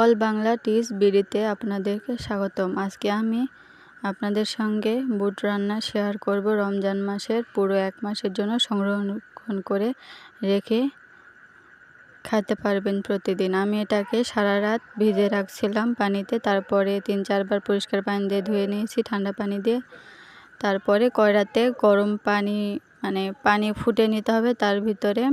All Bangla টিস বিডিতে আপনাদেরকে স্বাগতম। আজকে আমি আপনাদের সঙ্গে বুট রান্না শেয়ার করব রমজান মাসের পুরো এক মাসের জন্য সংরক্ষণ করে রেখে খেতে পারবেন প্রতিদিন। আমি এটাকে সারা রাত ভিজে রাখছিলাম পানিতে, তারপরে তিন চারবার পরিষ্কার পানি দিয়ে ধুয়ে নিয়েছি, ঠান্ডা পানি দিয়ে। তারপরে কয়রাতে গরম পানি মানে পানি ফুটে নিতে হবে, তার ভিতরে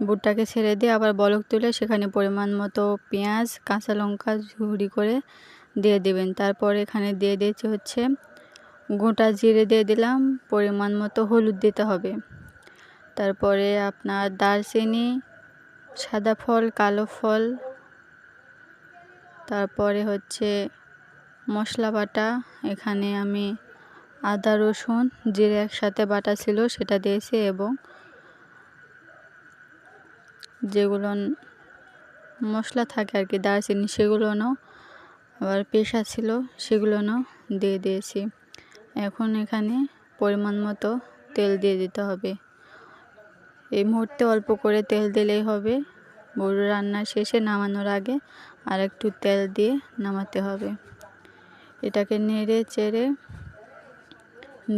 বুটটাকে ছেড়ে দিয়ে আবার বলক তুলে সেখানে পরিমাণ মতো পেঁয়াজ, কাঁচা লঙ্কা ঝুড়ি করে দিয়ে দেবেন। তারপর এখানে দিয়ে দিয়েছি হচ্ছে গোটা জিরে দিয়ে দিলাম, পরিমাণ মতো হলুদ দিতে হবে। তারপরে আপনার দারচিনি, সাদা ফল, কালো ফল, তারপরে হচ্ছে মশলা বাটা, এখানে আমি আদা, রসুন, জিরে একসাথে বাটা ছিল সেটা দিয়েছি এবং যেগুলো মশলা থাকে আর কি, দারচিনি সেগুলোও আবার পেশা ছিল সেগুলোও দিয়ে দিয়েছি। এখন এখানে পরিমাণ মতো তেল দিয়ে দিতে হবে। এই মুহূর্তে অল্প করে তেল দিলেই হবে। বড় রান্না শেষে নামানোর আগে আর একটু তেল দিয়ে নামাতে হবে। এটাকে নেড়ে চেড়ে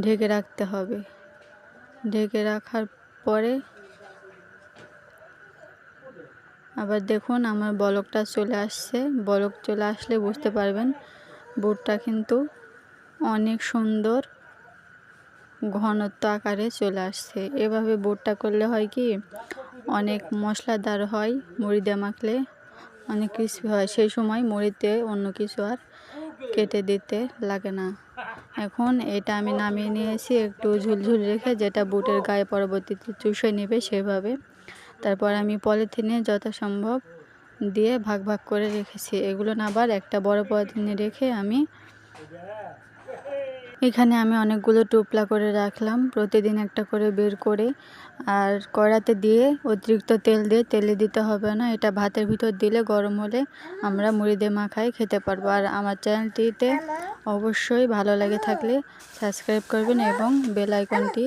ঢেকে রাখতে হবে। ঢেকে রাখার পরে আবার দেখুন আমার বলকটা চলে আসছে। বলক চলে আসলে বুঝতে পারবেন বুটটা কিন্তু অনেক সুন্দর ঘনত্ব আকারে চলে আসছে। এভাবে বুটটা করলে হয় কি, অনেক মশলাদার হয়, মুড়ি দিয়ে মাখলে অনেক ক্রিসপি হয়। সেই সময় মুড়িতে অন্য কিছু আর কেটে দিতে লাগে না। এখন এটা আমি নামিয়ে নিয়েছি, একটু ঝুলঝুল রেখে যেটা বুটের গায়ে পরবর্তীতে চুষে নেবে সেভাবে। তারপর আমি পলিথিনে যথাসম্ভব দিয়ে ভাগ ভাগ করে রেখেছি। এগুলো আবার একটা বড় পলিথিনে রেখে আমি এখানে আমি অনেকগুলো টুপলা করে রাখলাম, প্রতিদিন একটা করে বের করে আর কড়াতে দিয়ে অতিরিক্ত তেল দিয়ে তেলে দিতে হবে না, এটা ভাতের ভিতর দিলে গরম হলে আমরা মুড়ি দিয়ে মাখাই খেতে পারব। আর আমার চ্যানেলটিতে অবশ্যই ভালো লাগে থাকলে সাবস্ক্রাইব করবেন এবং বেল আইকনটি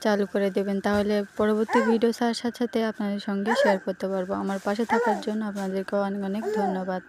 চালু করে দেবেন। তাহলে পরবর্তী ভিডিও সার সাথে সাথে আপনাদের সঙ্গে শেয়ার করতে পারব। আমার পাশে থাকার জন্য আপনাদেরকে অনেক অনেক ধন্যবাদ।